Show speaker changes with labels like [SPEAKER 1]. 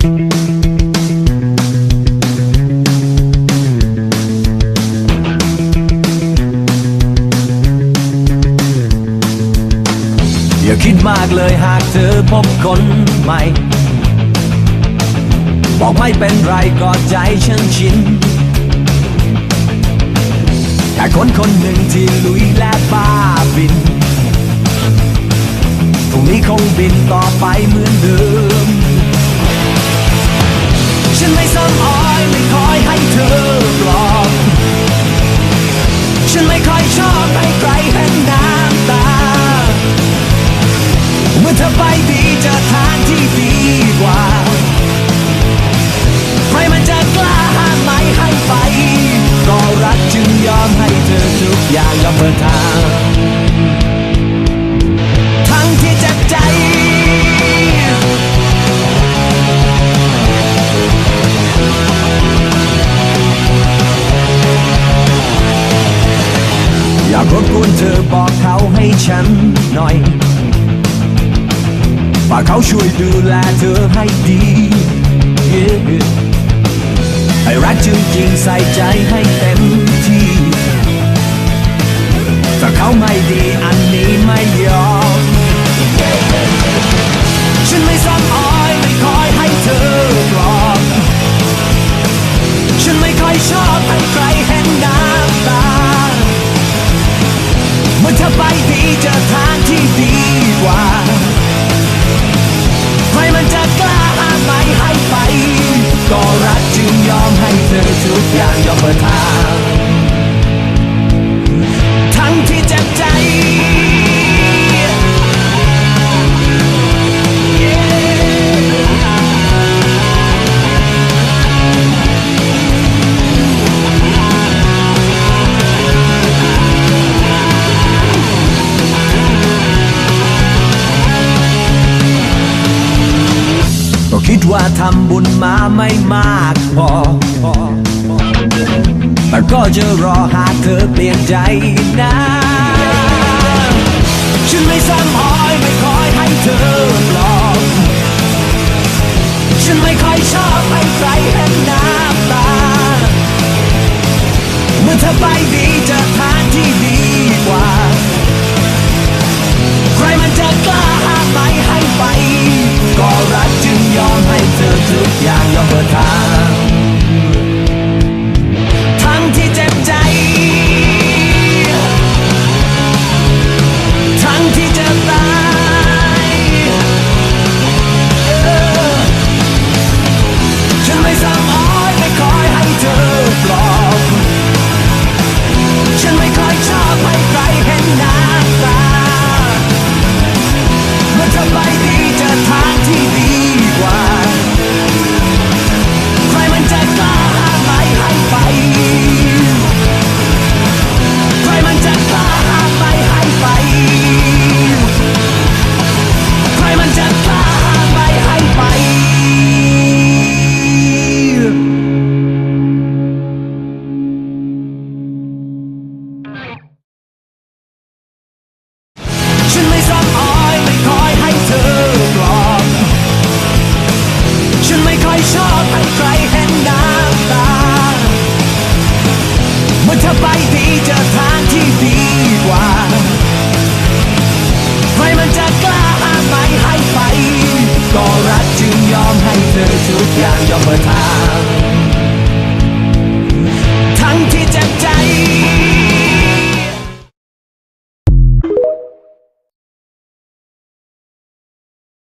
[SPEAKER 1] อย่าคิดมากเลยหากเธอพบคนใหม่ บอกไม่เป็นไรก็ใจฉันชินแต่คนคนหนึ่งที่ลุยและบ้าบินพรุ่งนี้คงบินต่อไปเหมือนเดิม อ ฉันหน่อยฝากเขาช่วยดูแลเธอให้ดี Yeah ให้รักจริงๆใส่ใจให้เต็มที่ ถ้าเขาไม่ดีอันนี้ไม่ยอม ฉันไม่ซ้ำอ้อยไม่คอยให้เธอปลอบฉันไม่ค่อยชอบ เจอทางที่ดีกว่าใครมันจะกล้าหามไม่ให้ไป ก็รักจึงยอมให้เธอทุกอย่างยอมเปิดทาง ว่าทำบุญมาไม่มากพอแต่ก็จะรอหากเธอเปลี่ยนใจนะฉันไม่ซ้ำอ้อยไม่คอยให้เธอปลอบฉันไม่ค่อยชอบให้ใครเห็นน้ำตา เมื่อเธอไปดีจะ ทุกอย่างยอมเปิดทาง